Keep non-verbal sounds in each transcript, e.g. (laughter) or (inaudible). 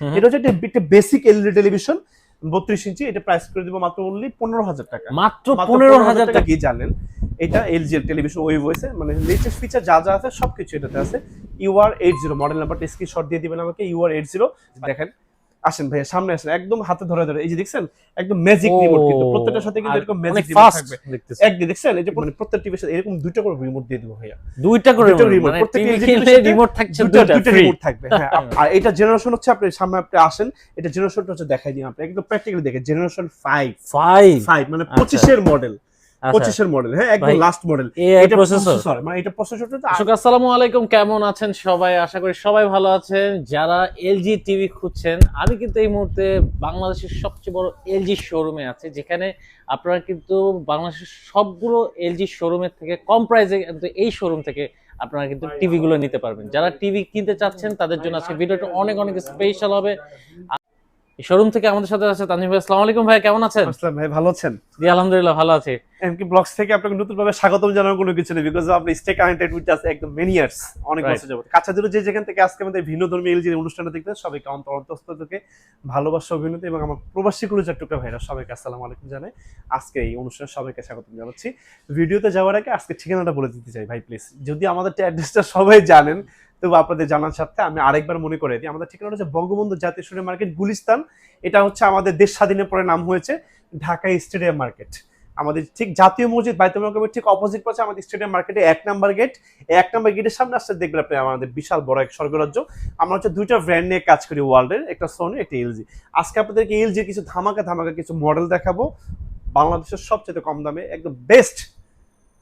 এটা হচ্ছে একটা- বেসিক এলইডি টেলিভিশন বত্রিশ ইঞ্চি এটা প্রাইস করে দিব মাত্র অনলি পনেরো হাজার টাকা। মাত্র পনেরো হাজার টাকা। কি জানেন? এটা এলজি টেলিভিশন ওয়েভ ভয়েসে মানে লেটেস্ট ফিচার যা যা আছে সবকিছু এটাতে আছে। U R eight zero model নাম্বারটা স্ক্রিনশট দিয়ে দিবেন আমাকে ইউআর এইট জিরো দেখেন আসেন ভাইয়া সামনে আসেন একদম হাতে ধরে ধরে এই যে দেখছেন? একদম ম্যাজিক রিমোট কিন্তু প্রত্যেকটার সাথে কিন্তু এরকম ম্যাজিক রিমোট থাকবে। একদিন দেখছেন? এই যে মানে প্রত্যেক টিভির সাথে এরকম দুইটা করে রিমোট দিয়ে দিব ভাইয়া। দুইটা করে রিমোট remote, remote, প্রত্যেকটা টিভি LG কিনলে সাথে রিমোট থাকছে দুইটা রিমোট থাকবে হ্যাঁ। (laughs) আর এটা জেনারেশন হচ্ছে আপনি সামনে আপনি আসেন এটা জেনারেশনটা হচ্ছে দেখাই দিই আপনি একদম প্র্যাকটিক্যালি দেখে জেনারেশন ফাইভ ফাইভ ফাইভ মানে আচ্ছা। পঁচিশের মডেল পঁচিশের মডেল হ্যাঁ একদম লাস্ট মডেল এটা প্রসেসর মানে এটা প্রসেসরটা তো দর্শক আসসালামু আলাইকুম কেমন আছেন সবাই? আশা করি সবাই ভালো আছেন। যারা এলজি টিভি খুঁজছেন আমি কিন্তু এই মুহূর্তে বাংলাদেশের সবচেয়ে বড় এলজি শোরুমে আছি যেখানে আপনারা কিন্তু বাংলাদেশের সবগুলো এলজি শোরুমের থেকে কম প্রাইসে কিন্তু এই শোরুম থেকে আপনারা কিন্তু টিভি গুলো নিতে পারবেন। যারা টিভি কিনতে চাচ্ছেন তাদের জন্য আজকে ভিডিওটা অনেক অনেক স্পেশাল হবে। শোরুম থেকে আমাদের সাথে আছে তানজিম ভাই। আসসালামু আলাইকুম ভাই কেমন আছেন? আসসালাম ভাই ভালো আছেন? জি আলহামদুলিল্লাহ ভালো আছি। এমকি ব্লগস থেকে আপনাকে নতুন ভাবে স্বাগতম জানানোর কোনো কিছু নেই বিকজ আপনি স্টে কানেক্টেড উইথ আস একদম মেনি ইয়ার্স অনেক বছর যাবত। কাছা দূরে যে যেখান থেকে আজকে আমাদের ভিন্ন ধর্মী এলজির অনুষ্ঠানটা দেখতে সবাইকে অন্তর অন্তস্থ থেকে ভালোবাসা অভিনতি এবং আমার প্রবাসী কুলুচার টুকরা ভাইরা সবাইকে আসসালামু আলাইকুম জানাই। আজকে এই অনুষ্ঠানে সবাইকে স্বাগতম জানাচ্ছি। ভিডিওতে যাওয়ার আগে আজকে ঠিকানাটা বলে দিতে চাই ভাই প্লিজ যদি আমাদের অ্যাড্রেসটা সবাই জানেন তবু আপনাদের জানার সাথে আমি আরেকবার মনে করে দিই, আমাদের ঠিকানা হচ্ছে বঙ্গবন্ধু জাতীয় স্টুডিও মার্কেট, গুলিস্তান। এটা হচ্ছে আমাদের দেশ স্বাধীনের পরে নাম হয়েছে ঢাকা স্টেডিয়াম মার্কেট। আমাদের ঠিক জাতীয় মসজিদ বাইতুল মোকামের ঠিক অপোজিট পাশে আমাদের স্টেডিয়াম মার্কেটে এক নাম্বার গেট। এক নাম্বার গেটের সামনে আসতে দেখবেন আপনি আমাদের বিশাল বড় এক স্বর্গরাজ্য। আমরা হচ্ছে দুইটা ব্র্যান্ড নিয়ে কাজ করি ওয়ার্ল্ডের একটা সোনি একটা এলজি আজকে আপনাদেরকে এলজি কিছু ধামাকা ধামাকা কিছু মডেল দেখাবো। বাংলাদেশের সবচেয়ে কম দামে, একদম বেস্ট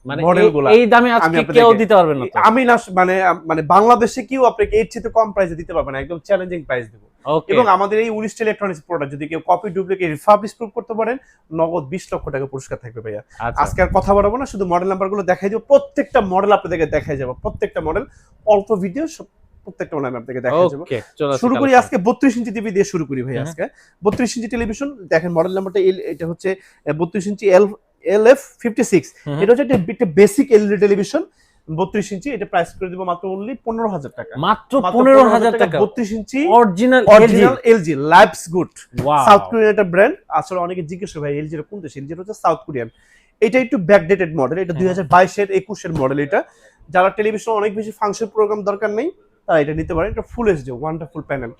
মানে Model এই- দামে আজকে কেউ দিতে পারবেন না আমি না মানে মানে বাংলাদেশে কেউ আপনাকে এর চেয়ে কম প্রাইসে দিতে পারবে না একদম চ্যালেঞ্জিং প্রাইস দেবো। এবং আমাদের এই উনিশটা ইলেকট্রনিক্স প্রোডাক্ট যদি কেউ কপি ডুপ্লিকেট রিফাবলিশ প্রুভ করতে পারেন নগদ বিশ লক্ষ টাকা পুরস্কার থাকবে ভাইয়া। আচ্ছা। আজকে আর কথা বাড়াবো না শুধু মডেল নাম্বারগুলো দেখাই দেবো। প্রত্যেকটা মডেল আপনাদেরকে দেখাই যাব। প্রত্যেকটা মডেল অল্প ভিডিও প্রত্যেকটা মডেল আপনাদেরকে দেখাই যাব। শুরু করি আজকে বত্রিশ ইঞ্চি টিভি দিয়ে শুরু করি ভাই আজকে। বত্রিশ ইঞ্চি টেলিভিশন দেখেন মডেল নাম্বারটা এটা হচ্ছে বত্রিশ inch L L F fifty six এটা হচ্ছে একটা- একটা বেসিক এলইডি টেলিভিশন বত্রিশ ইঞ্চি এটা প্রাইস করে দিব মাত্র অনলি পনেরো হাজার টাকা। মাত্র পনেরো হাজার টাকা বত্রিশ inch original original LG lives good South Korean একটা ব্র্যান্ড আসলে অনেকে জিজ্ঞেস করে ভাই এলজি কোন দেশ হচ্ছে সাউথ কোরিয়ান এটা একটু ব্যাকডেটেড মডেল এটা হ্যাঁ। দুই হাজার বাইশের একুশের মডেল এটা। যারা টেলিভিশন অনেক বেশি ফাংশন প্রোগ্রাম দরকার নেই তারা এটা নিতে পারেন। এটা ফুল এইচডি ওয়ান্ডারফুল প্যানেল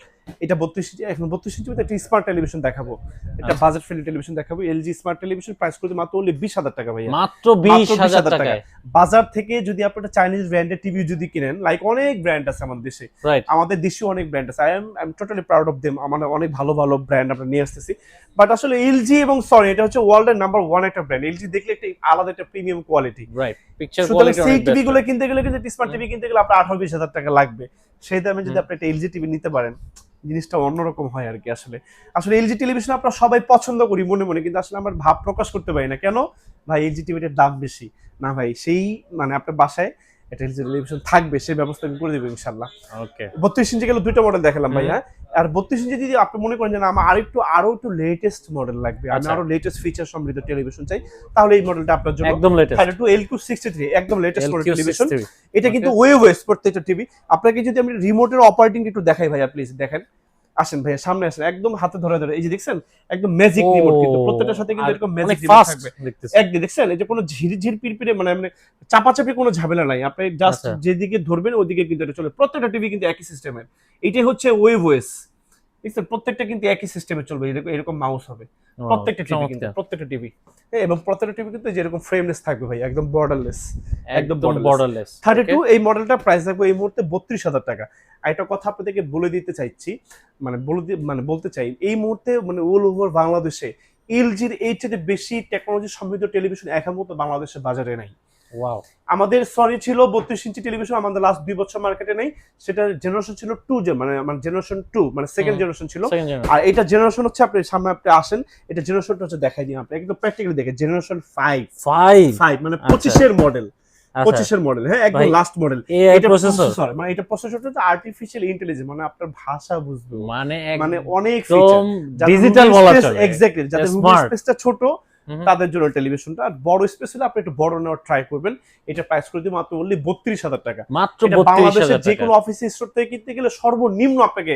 এটা বত্রিশ ইঞ্চি এখন বত্রিশ ইঞ্চি একটা স্মার্ট টেলিভিশন দেখাবো। এটা। বাজেট ফ্রেন্ডলি টেলিভিশন দেখাবো। এলজি স্মার্ট টেলিভিশন প্রাইস করতে মাত্র অনলি বিশ হাজার টাকা ভাইয়া। মাত্র বিশ হাজার 20,000 টাকায়। বাজার থেকে যদি আপনি একটা চাইনিজ ব্র্যান্ডের টিভি যদি কিনেন লাইক অনেক ব্র্যান্ড আছে আমাদের দেশে। আমাদের দেশেও অনেক ব্র্যান্ড আছে। I am I am totally proud of them আমার অনেক ভালো ভালো ব্র্যান্ড আমরা নিয়ে আসতেছি। বাট আসলে এলজি এবং সরি এটা হচ্ছে ওয়ার্ল্ডের নাম্বার ওয়ান একটা ব্র্যান্ড এলজি দেখলে একটা আলাদা একটা premium quality right picture quality সেই টিভি গুলো কিনতে গেলে কিন্তু স্মার্ট টিভি কিনতে গেলে আপনার আঠারো বিশ হাজার টাকা লাগবে। সেই দামে যদি আপনি একটা এলজি টিভি নিতে পারেন জিনিসটা অন্যরকম হয় আর কি আসলে আসলে এলজি টেলিভিশন আমরা সবাই পছন্দ করি মনে মনে কিন্তু আসলে আমরা ভাব প্রকাশ করতে পারি না। কেন? ভাই এলজি টিভিটার দাম বেশি। না ভাই সেই মানে আপনার বাসায় একটা টেলিভিশন থাকবে সেই ব্যবস্থা আমি করে দেবো ইনশাল্লাহ ওকে বত্রিশ ইঞ্চি গেলে দুইটা মডেল দেখালাম ভাই হ্যাঁ আর বত্রিশ ইঞ্চি যদি আপনি মনে করেন যে আমার আরেকটু আরও একটু লেটেস্ট মডেল লাগবে আমি আচ্ছা। আরও লেটেস্ট ফিচার সমৃদ্ধ টেলিভিশন চাই তাহলে এই মডেলটা আপনার জন্য একদম latest final two L Q sixty three একদম লেটেস্ট মডেল টেলিভিশন এটা কিন্তু ওয়ে ওয়েস প্রত্যেকটা টিভি আপনাকে যদি আমি রিমোটের অপারেটিং একটু দেখাই ভাইয়া প্লিজ দেখেন। আসেন ভাই সামনে আসেন একদম হাতে ধরে ধরে এই যে দেখছেন? একদম ম্যাজিক রিমোট কিন্তু প্রত্যেকটার সাথে কিন্তু এরকম ম্যাজিক রিমোট থাকবে। একদিন দেখছেন? এই যে কোনো ঝির ঝির পিরপিরে মানে মানে চাপাচাপি কোনো ঝামেলা নাই। আপনি জাস্ট আচ্ছা। যেদিকে ধরবেন ওদিকে কিন্তু এটা চলে। প্রত্যেকটা টিভি কিন্তু একই সিস্টেমের এটাই হচ্ছে ওয়েভ ওয়েস দেখছেন প্রত্যেকটা কিন্তু একই সিস্টেমে চলবে এরকম মাউস হবে। প্রত্যেকটা টিভি কিন্তু প্রত্যেকটা টিভি এবং প্রত্যেকটা টিভি কিন্তু যেরকম ফ্রেমলেস থাকবে ভাই একদম বর্ডারলেস একদম বর্ডারলেস থার্টি টু এই মডেলটা প্রাইস থাকবে এই মুহূর্তে বত্রিশ হাজার টাকা। আর একটা কথা আপনাদেরকে বলে দিতে চাইছি মানে বলে মানে বলতে চাই এই মুহূর্তে মানে অল ওভার বাংলাদেশে এলজির এই চেয়ে বেশি টেকনোলজি সমৃদ্ধ টেলিভিশন এখন মতো বাংলাদেশের বাজারে নাই। আমাদের সরি ছিল বত্রিশ ইঞ্চি টেলিভিশন আমাদের লাস্ট দুই বছর মার্কেটে নেই। সেটা জেনারেশন ছিল টু মানে মানে জেনারেশন টু মানে সেকেন্ড জেনারেশন ছিল। আর এটা জেনারেশন হচ্ছে আপনি সামনে আপনি আসেন এটা জেনারেশনটা হচ্ছে দেখাই দিই আপনি একদম প্র্যাকটিক্যালি দেখে জেনারেশন ফাইভ 5 ফাইভ মানে আচ্ছা। পঁচিশের মডেল আচ্ছা। পঁচিশের মডেল হ্যাঁ একদম লাস্ট মডেল এটা প্রসেসর মানে এটা প্রসেসরটা তো আর্টিফিশিয়াল ইন্টেলিজেন্স মানে আপনার ভাষা বুঝবে। মানে মানে অনেক ফিচার ডিজিটাল বলা চলে। Exactly Smart. স্পেসটা ছোট। তাদের জন্য টেলিভিশনটা আর বড় স্পেস হলে আপনি একটু বড় নেওয়ার ট্রাই করবেন। এটা প্রাইস করে দিই মাত্র বললি বত্রিশ হাজার টাকা। মাত্র বাংলাদেশের যে কোনো অফিস স্টোর থেকে কিনতে গেলে সর্বনিম্ন আপনাকে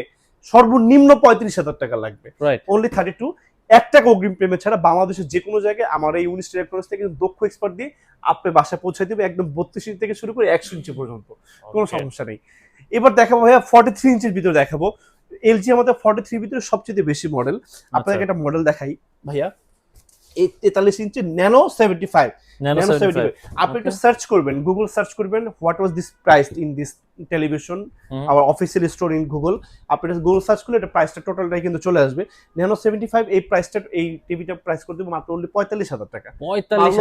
সর্বনিম্ন পঁয়ত্রিশ হাজার টাকা লাগবে। অনলি থার্টি টু এক টাকা অগ্রিম পেমেন্ট ছাড়া বাংলাদেশের যে কোনো জায়গায় আমার এই উনিশ ইলেকট্রনিক্স থেকে দক্ষ এক্সপার্ট দিয়ে আপনি বাসায় পৌঁছে দিবে একদম বত্রিশ ইঞ্চি থেকে শুরু করে একশো ইঞ্চি পর্যন্ত। কোনো সমস্যা নেই। এবার দেখাবো ভাইয়া ফর্টি থ্রি ইঞ্চির ভিতরে দেখাবো। এলজি আমাদের ফর্টি থ্রি ভিতরে সবচেয়ে বেশি মডেল আপনাকে একটা মডেল দেখাই। ভাইয়া? তেতাল্লিশ inch nano seventy five nano seventy five আপনি একটু সার্চ করবেন গুগল সার্চ করবেন what was this price in this television আমার অফিসিয়াল স্টোর ইন গুগল আপনি গুগল সার্চ করলে এটা প্রাইসটা টোটালটাই কিন্তু চলে আসবে ন্যানো সেভেন্টি ফাইভ এই প্রাইসটা এই টিভিটা প্রাইস করে দেবো মাত্র অনলি পঁয়তাল্লিশ হাজার টাকা পঁয়তাল্লিশ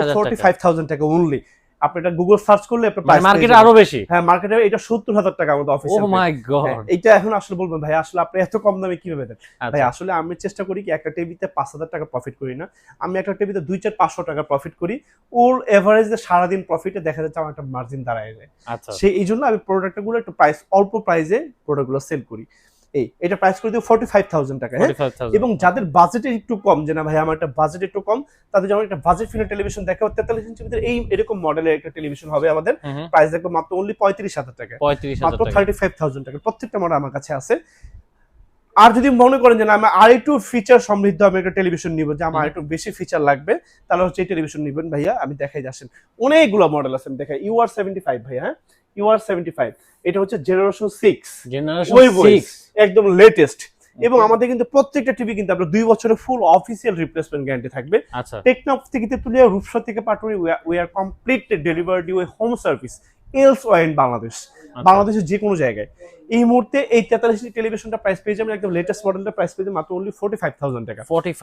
থাউজেন্ড টাকা অনলি আপনি এটা গুগল সার্চ করলে আপনার মার্কেটে আরও বেশি? হ্যাঁ মার্কেটে এটা সত্তর হাজার টাকা আমাদের ও মাই গড এইটা এখন আসলে বলবেন ভাই আসলে আপনি এত কম দামে কীভাবে দেন? আচ্ছা। ভাই আসলে আমি চেষ্টা করি কি একটা টিভিতে পাঁচ হাজার টাকা প্রফিট করি না। আমি একটা টিভিতে দুই চার পাঁচশো টাকা প্রফিট করি। ওর এভারেজে সারাদিন প্রফিটে দেখা যাচ্ছে আমার একটা মার্জিন দাঁড়ায় যায়। আচ্ছা। সেই এই জন্য আমি প্রোডাক্টগুলো একটু প্রাইস অল্প প্রাইসে প্রোডাক্টগুলো সেল করি। এই এটা প্রাইস করে দিই ফোর্টি ফাইভ থাউজেন্ড টাকা হ্যাঁ? এবং যাদের বাজেট একটু কম যে না ভাই আমার একটা বাজেট একটু কম তাদের যেমন একটা বাজেট ফিল্ম টেলিভিশন দেখা তেতাল্লিশ ইঞ্চির ভিতরে এই এরকম মডেলের একটা টেলিভিশন হবে আমাদের। প্রাইস দেখব মাত্র অনলি পঁয়ত্রিশ হাজার টাকা। মাত্র থার্টি ফাইভ থাউজেন্ড টাকা। প্রত্যেকটা মডেল আমার কাছে আছে। আর যদি মনে করেন যে না আমি আর একটু ফিচার সমৃদ্ধ আমি একটা টেলিভিশন নিব যে আমার। একটু বেশি ফিচার লাগবে তাহলে হচ্ছে এই টেলিভিশন নিবেন ভাইয়া। আমি দেখাই যাচ্ছেন। অনেকগুলো মডেল আছে আমি দেখাই। ইউআর সেভেন্টি ফাইভ ভাইয়া হ্যাঁ? UR seventy five. এটা হচ্ছে জেনারেশন সিক্স একদম লেটেস্ট এবং আমাদের কিন্তু প্রত্যেকটা টিভি কিন্তু আপনার দুই বছরের ফুল অফিসিয়াল রিপ্লেসমেন্ট গ্যারান্টি থাকবে। আচ্ছা। টেকনাফ থেকে তুলে রূপসা থেকে Paturi we are complete delivery we home service else wine Bangladesh আচ্ছা। বাংলাদেশের যে কোনো জায়গায়। এই মুহূর্তে এই তেতাল্লিশ টেলিভিশনটা প্রাইস পেয়ে যাবেন একদম লেটেস্ট মডেলটা প্রাইস পেয়ে যাবেন মাত্র অনলি ফোর্টি ফাইভ থাউজেন্ড টাকা।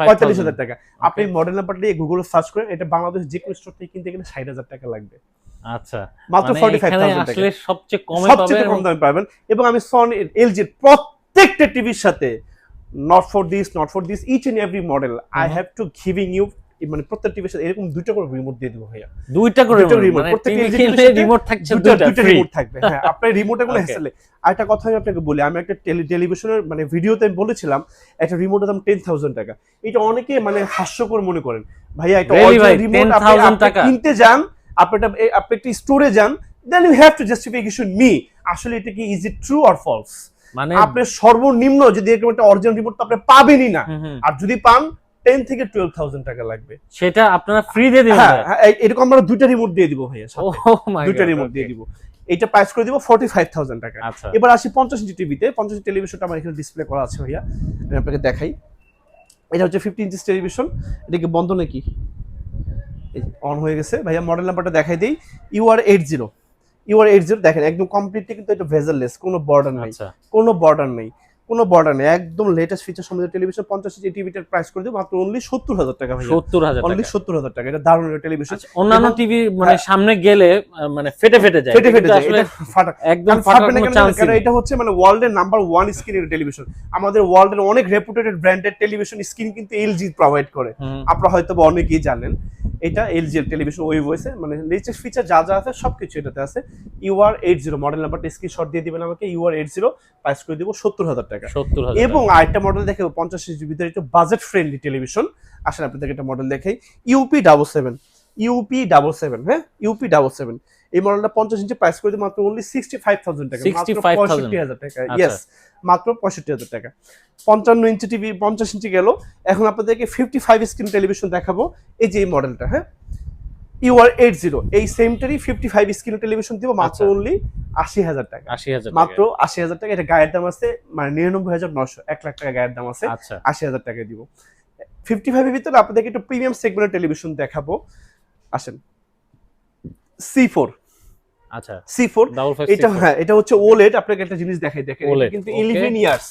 পঁয়তাল্লিশ হাজার টাকা। আপনি মডেল নাম্বার দিয়ে গুগল সার্চ করেন এটা বাংলাদেশ যে কোনো স্টোর থেকে কিনতে গেলে ষাট হাজার টাকা লাগবে। আচ্ছা মাত্র মানে ফোর্টি ফাইভ এখানে থাউজেন্ড টাকা। আসলে সবচেয়ে কমে সবচেয়ে কম দামে পাবেন। এবং আমি সনি এলজির প্রত্যেকটা টিভির সাথে not for this not for this each and every model I have to giving you মানে প্রত্যেক টিভির সাথে এরকম দুইটা করে রিমোট দিয়ে দেবো ভাইয়া। দুইটা করে দুইটা remote, remote, প্রত্যেকটা TV LG কিনলে সাথে রিমোট থাকছে দুইটা দুইটা দুইটা রিমোট থাকবে। হ্যাঁ আপনার রিমোটে কোনো (laughs) আরেকটা কথা আমি আপনাকে বলি আমি একটা টেলি টেলিভিশনের মানে ভিডিওতে আমি বলেছিলাম একটা রিমোটের দাম টেন থাউজেন্ড টাকা। এটা অনেকে মানে হাস্যকর মনে করেন। ভাইয়া একটা রিমোট 10,000 কিনতে যান আপনি আপনি একটা স্টোরে যান then you have to justification me আসলে এটা কি is it true or false মানে আপনি সর্বনিম্ন যদি এরকম একটা অরিজিনাল তো আপনি পাবেনই না। আর যদি পান টেন থেকে টুয়েলভ থাউজেন্ড টাকা লাগবে। সেটা আপনারা ফ্রি দিয়ে দিবেন হ্যাঁ হ্যাঁ, এরকম আমরা দুইটা রিমোট দিয়ে দিব ভাইয়া সাথে। দুইটা রিমোট দিয়ে দিব। এটা প্রাইস করে দিব ফর্টি ফাইভ থাউজেন্ড টাকা। আচ্ছা। এবার আসি পঞ্চাশ ইঞ্চি টিভিতে পঞ্চাশ ইঞ্চি টেলিভিশনটা আমার এখানে ডিসপ্লে করা আছে ভাইয়া। আমি আপনাকে দেখাই। এটা হচ্ছে ফিফটি ইঞ্চিস টেলিভিশন এটা কি বন্ধ নাকি? অন হয়ে গেছে। ভাইয়া মডেল নাম্বারটা দেখাই দিই। UR eight zero UR eight zero দেখেন একদম কমপ্লিটলি কিন্তু এটা ভেজারলেস কোনো বর্ডার নাই। আচ্ছা। কোনো বর্ডার নেই। কোনো বর্ডার নেই। একদম লেটেস্ট ফিচার সমৃদ্ধ টেলিভিশন পঞ্চাশ ইঞ্চি টিভিটার প্রাইস করে দিব মাত্র অনলি সত্তর হাজার টাকা ভাইয়া। সত্তর হাজার অনলি টাকা। সত্তর হাজার টাকা। এটা দারুণ টেলিভিশন আচ্ছা, অন্যান্য টিভি মানে সামনে গেলে মানে ফেটে ফেটে যায়। ফেটে ফেটে যায়। এটা ফাটা একদম ফাটবে না কোনো এটা হচ্ছে মানে ওয়ার্ল্ডের নাম্বার ওয়ান স্ক্রিনের টেলিভিশন আমাদের ওয়ার্ল্ডের অনেক রেপুটেড ব্র্যান্ডেড টেলিভিশন স্ক্রিন কিন্তু এলজি প্রোভাইড করে। আপনারা হয়তো বা অনেকেই জানেন। এটা এলজি এর টেলিভিশন ওই ভয়েসে মানে লেটেস্ট ফিচার যা যা আছে সবকিছু এটাতে আছে। ইউআর এইট জিরো মডেল নাম্বারটা স্ক্রিনশট দিয়ে দিবেন আমাকে ইউআর এইট জিরো প্রাইস করে দিব সত্তর হাজার টাকা। সত্তর হাজার এবং আরেকটা মডেল দেখে পঞ্চাশ ভিতরে একটু বাজেট ফ্রেন্ডলি টেলিভিশন আসেন আপনাদেরকে একটা মডেল দেখে UP double seven UP double seven হ্যাঁ? ইউপি ডাবল সেভেন এই মডেলটা পঞ্চাশ ইঞ্চি প্রাইস করে মাত্র অনলি সিক্সটি ফাইভ থাউজেন্ড টাকা মাত্র 65,000 পঁয়ষট্টি হাজার টাকা। আচ্ছা। ইয়েস মাত্র পঁয়ষট্টি হাজার টাকা। পঞ্চান্ন ইঞ্চি টিভি পঞ্চাশ ইঞ্চি গেল। এখন আপনাদেরকে ফিফটি ফাইভ স্ক্রিন টেলিভিশন দেখাবো। এই যে এই মডেলটা হ্যাঁ? ইউআর এইট জিরো এই সেমটারই ফিফটি ফাইভ স্ক্রিন টেলিভিশন দিব মাত্র আচ্ছা। অনলি আশি হাজার টাকা। আশি হাজার মাত্র আশি হাজার টাকা। এটা গায়ের দাম আছে মানে নিরানব্বই হাজার নশো এক লাখ টাকা গায়ের দাম আছে। আচ্ছা। আশি হাজার টাকা দিব। ফিফটি ফাইভের ভিতরে আপনাদেরকে একটু প্রিমিয়াম সেগমেন্টের টেলিভিশন দেখাবো। আসেন। সি ফোর আচ্ছা সি ফোর ডাবল ফাইভ এটা এটা হচ্ছে ওলেড আপনাকে একটা জিনিস দেখাই দেখেন। কিন্তু okay. ইলেভেন ইয়ার্স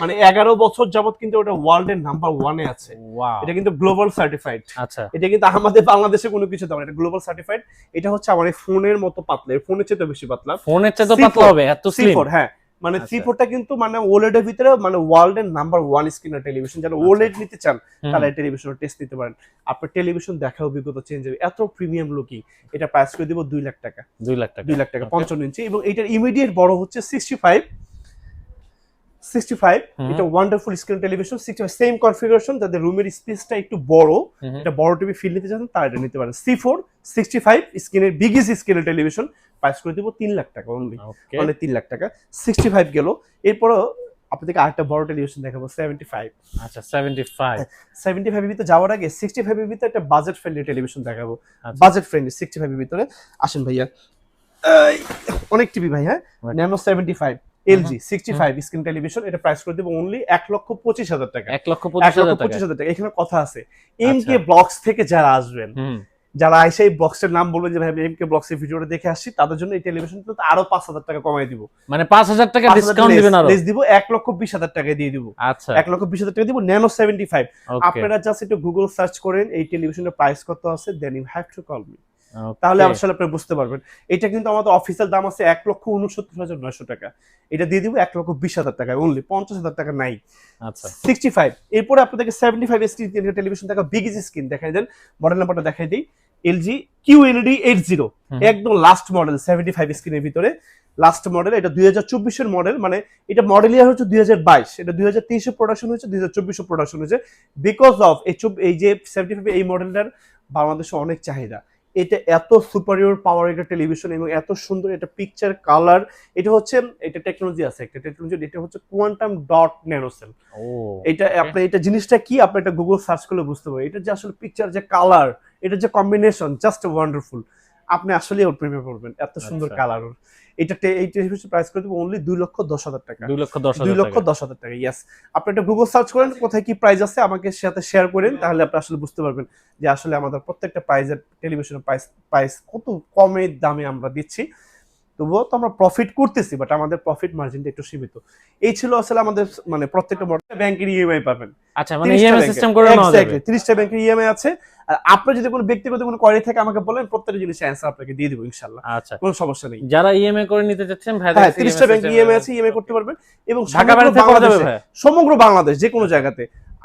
মানে এগারো বছর যাবত কিন্তু ওটা ওয়ার্ল্ডের নাম্বার ওয়ানে আছে। ওয়াও এটা কিন্তু গ্লোবাল সার্টিফাইড আচ্ছা। এটা কিন্তু আমাদের বাংলাদেশে কোনো কিছু দাম না, এটা গ্লোবাল সার্টিফাইড এটা হচ্ছে আমার ফোনের মতো পাতলা ফোনের চেয়ে তো বেশি পাতলা। ফোনের চেয়ে তো পাতলা হবে এত স্লিম ফোর হ্যাঁ। মানে থ্রি সি ফোরটা কিন্তু মানে ওলেড এর ভিতরে মানে ওয়ার্ল্ড এর নাম্বার ওয়ান স্ক্রিনের টেলিভিশন যারা আচ্ছা। ওলেড নিতে চান তারা এই টেলিভিশনের টেস্ট নিতে পারেন। আপনার টেলিভিশন দেখা অভিজ্ঞতা চেঞ্জ হবে। এত প্রিমিয়াম লুকিং এটা প্রাইস করে দিব দুই লাখ টাকা। দুই লাখ টাকা। দুই লাখ টাকা পঞ্চান্ন ইঞ্চি এবং এটার ইমিডিয়েট বড় হচ্ছে সিক্সটি ফাইভ সিক্সটি ফাইভ। এটা wonderful screen television sixty five same configuration যাদের রুমের স্পেসটা একটু বড়। এটা বড় টিভি ফিল নিতে চান তারা এটা নিতে পারেন। সি ফোর সিক্সটি ফাইভ স্ক্রিনের বিগেস্ট স্ক্রিনের টেলিভিশন প্রাইস করে দিব তিন লাখ টাকা অনলি মানে তিন লাখ টাকা। সিক্সটি ফাইভ গেল। এরপরও আপনাদেরকে আরেকটা বড় টেলিভিশন দেখাবো সেভেন্টি ফাইভ আচ্ছা 75 সেভেন্টি ফাইভের ভিতরে যাওয়ার আগে সিক্সটি ফাইভের ভিতরে একটা বাজেট ফ্রেন্ডলি টেলিভিশন দেখাবো। বাজেট ফ্রেন্ডলি সিক্সটি ফাইভের ভিতরে। আসেন ভাইয়া। অনেক টিভি ভাই হ্যাঁ. Nano seventy five LG sixty five screen television এটা প্রাইস করে দেবো অনলি এক লক্ষ পঁচিশ হাজার টাকা। এক লক্ষ পঁচিশ হাজার টাকা। এখানে কথা আছে। M K. ব্লগস থেকে যারা আসবেন যারা এসে এই ব্লগসের নাম বলবেন যে ভাই আমি এম কে ব্লগস এর ভিডিওটা দেখে আসছি তাদের জন্য এই টেলিভিশন আরও পাঁচ হাজার টাকা কমাই দিব। মানে 5000 টাকা ডিসকাউন্ট দিবেন আরও? দিব এক লক্ষ বিশ হাজার টাকায় দিয়ে দিব। আচ্ছা। এক লক্ষ বিশ হাজার টাকা দিব ন্যানো সেভেন্টি ফাইভ ওকে আপনারা জাস্ট একটু গুগল সার্চ করেন এই টেলিভিশনের প্রাইস কত আছে then you have to call me তাহলে আসলে আপনি বুঝতে পারবেন। এটা কিন্তু আমাদের অফিসিয়াল দাম আছে এক লক্ষ উনসত্তর হাজার নয়শো টাকা। এটা দিয়ে দিব এক লক্ষ বিশ হাজার টাকা অনলি পঞ্চাশ হাজার টাকা নাই। আচ্ছা। সিক্সটি ফাইভ এরপরে আপনাদেরকে সেভেন্টি ফাইভ স্ক্রিন টেলিভিশন দেখা বিগ স্ক্রিন দেখাই দেন। মডেল নাম্বারটা দেখাই দিই। LG Q LED eight zero একদম লাস্ট মডেল সেভেন্টি ফাইভ স্ক্রিনের ভিতরে। লাস্ট মডেল এটা দুই হাজার চব্বিশের মডেল মানে এটা মডেল ইয়ার হচ্ছে দুই হাজার বাইশ। এটা দুই হাজার তেইশে প্রোডাকশন হয়েছে দুই হাজার চব্বিশে প্রোডাকশন হয়েছে। বিকজ অফ এই এই যে সেভেন্টি ফাইভ এই মডেলটার বাংলাদেশে অনেক চাহিদা। এটা এত সুপারিয়র পাওয়ার এটা টেলিভিশন এবং এত সুন্দর এটা পিকচার কালার এটা হচ্ছে এটা টেকনোলজি আছে একটা টেকনোলজি এটা হচ্ছে কোয়ান্টাম ডট ন্যানোসেল ও। এটা আপনি এটা জিনিসটা কি? আপনি এটা গুগল সার্চ করলে বুঝতে পারবেন। এটা যে আসলে পিকচার যে কালার এটা যে কম্বিনেশন জাস্ট ওয়ান্ডারফুল আপনি আসলে ওর প্রেমে পড়বেন এত সুন্দর আচ্ছা। কালার ওর। এটা এই টেলিভিশন প্রাইস করে দেবো অনলি দুই লক্ষ দশ হাজার টাকা। 2 লক্ষ 10 দুই লক্ষ দশ হাজার টাকা ইয়াস আপনি একটা গুগল সার্চ করেন কোথায় কি প্রাইস আছে আমাকে সাথে শেয়ার করেন তাহলে আপনি আসলে বুঝতে পারবেন যে আসলে আমাদের প্রত্যেকটা প্রাইজের টেলিভিশনের প্রাইস প্রাইস কত কমে দামে আমরা দিচ্ছি। তবুও তো আমরা প্রফিট করতেছি বাট আমাদের প্রফিট মার্জিনটা একটু সীমিত। এই ছিল আসলে আমাদের মানে প্রত্যেকটা ব্যাংকের ইএমআই পাবেন। আচ্ছা মানে ইএমআই সিস্টেম করে ব্যাংকের ইএমআই আছে। আর আপনার যদি কোনো ব্যক্তিগত কোনো কোয়ারি থাকে আমাকে বলেন প্রত্যেকটা জিনিসের অ্যান্সার আপনাকে দিয়ে দিব আচ্ছা। কোনো সমস্যা নেই। যারা ইএমআই করে নিতে চাচ্ছেন ভাই হ্যাঁ ব্যাংক ইএমআই আছে ইএমআই করতে পারবেন। এবং ঢাকা সমগ্র বাইরে থেকে করা যাবে সমগ্র বাংলাদেশ যে কোনো জায়গাতে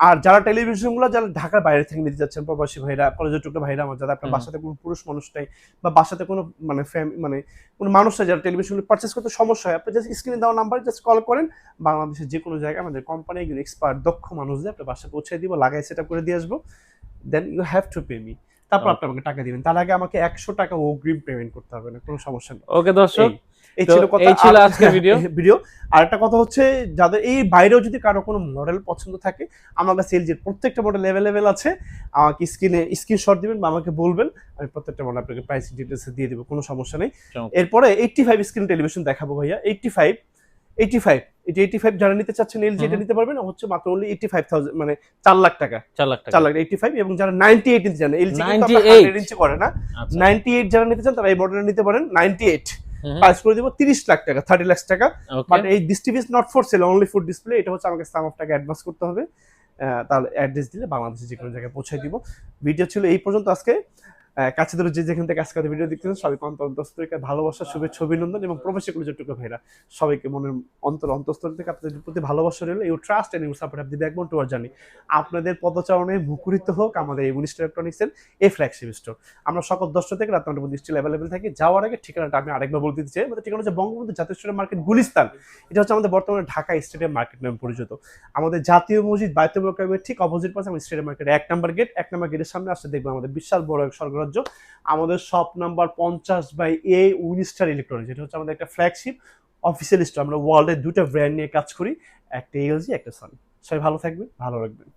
আর যারা টেলিভিশনগুলো যারা ঢাকার বাইরে থেকে নিতে যাচ্ছেন প্রবাসী ভাইরা কলেজের টুকরা ভাইরা আমার যারা আপনার বাসাতে কোনো পুরুষ মানুষ নাই বা বাসাতে কোনো মানে মানে কোনো মানুষ নাই যারা টেলিভিশন পারচেস করতে সমস্যা হয় আপনি জাস্ট স্ক্রিনে দেওয়া নাম্বার জাস্ট কল করেন বাংলাদেশের যে কোনো জায়গায় আমাদের কোম্পানি একজন এক্সপার্ট দক্ষ মানুষ দিয়ে আপনার বাসায় পৌঁছে দিব লাগাই সেটা করে দিয়ে আসব। Then you have to pay me তারপর আপনি আমাকে টাকা দিবেন। তার আগে আমাকে একশো টাকা অগ্রিম পেমেন্ট করতে হবে না কোনো সমস্যা নেই। ওকে দর্শক এই- ছিল কথা। এই ছিল আজকের ভিডিও। ভিডিও আর একটা কথা হচ্ছে যাদের এই বাইরেও যদি কারও কোনো মডেল পছন্দ থাকে আমার কাছে এলজির প্রত্যেকটা মডেল অ্যাভেলেবেল আছে আমাকে স্ক্রিনে স্ক্রিনশট দিবেন বা আমাকে বলবেন আমি প্রত্যেকটা মডেল আপনাকে প্রাইস ডিটেলস দিয়ে দেবো কোনো সমস্যা নেই। এরপরে এইটটি ফাইভ স্ক্রিন টেলিভিশন দেখাবো ভাইয়া। এইটটি ফাইভ এইটটি ফাইভ এটা এইটটি ফাইভ যারা নিতে চাচ্ছেন এলজি এটা নিতে পারবেন হচ্ছে মাত্র অনলি এইটটি ফাইভ থাউজেন্ড মানে চার লাখ টাকা। চার লাখ চার লাখ এইটটি ফাইভ এবং যারা নাইনটি এইট নিতে চান এলজি 98 হান্ড্রেড ইঞ্চি করে না। আচ্ছা। নাইনটি এইট যারা নিতে চান তারা এই মডেলটা নিতে পারেন নাইনটি এইট প্রাইস করে দিব তিরিশ লাখ টাকা থার্টি লাখ টাকা। বাট এই this TV is not for sale only food display এটা হচ্ছে আমাকে সাম অফ টাকা অ্যাডভান্স করতে হবে। তাহলে অ্যাড্রেস দিলে বাংলাদেশে যে কোনো জায়গায় পৌঁছে দিব। ভিডিও ছিল এই পর্যন্ত আজকে। কাছে ধরে যে যেখান থেকে আজকে ভিডিও দেখতেছেন, সবাইকে অন্তর অন্তঃস্থল থেকে ভালোবাসা, শুভেচ্ছা, অভিনন্দন এবং প্রবাসী কুলজের টুকু ভাইরা। সবাইকে মনের অন্তর অন্তঃস্থল থেকে আপনাদের প্রতি ভালোবাসা রইল। You trust and you support আপনি ব্যাকবোন টু জানি আপনাদের পদচারণে মুখরিত হোক আমাদের এই উনিশ ইলেকট্রনিক্সের এই ফ্ল্যাগশিপ স্টোর আমরা সকাল দশটা থেকে রাত নটার মধ্যে স্টিল অ্যাভেলেবেল থাকি। যাওয়ার আগে ঠিকানাটা আমি আরেকবার বলতে দিচ্ছি আমাদের ঠিকানা হচ্ছে বঙ্গবন্ধু জাতীয় স্টেডিয়াম মার্কেট, গুলিস্তান। এটা হচ্ছে আমাদের বর্তমানে ঢাকা স্টেডিয়াম মার্কেট নামে পরিচিত। আমাদের জাতীয় মসজিদ বায়তুল মোকামের ঠিক অপোজিট পাশে, আমাদের স্টেডিয়াম মার্কেট এক নাম্বার গেট এক নাম্বার গেটের সামনে আসলে দেখব আমাদের বিশাল বড় এক স্বর্গরাজ্য আমাদের শপ নাম্বার পঞ্চাশ বাই এ উইনিস্টার ইলেকট্রনিক্স এটা হচ্ছে আমাদের একটা ফ্ল্যাগশিপ অফিসিয়াল স্টোর আমরা ওয়ার্ল্ডের দুটো ব্র্যান্ড নিয়ে কাজ করি, একটা এলজি একটা সনি সবাই ভালো থাকবেন, ভালো রাখবেন।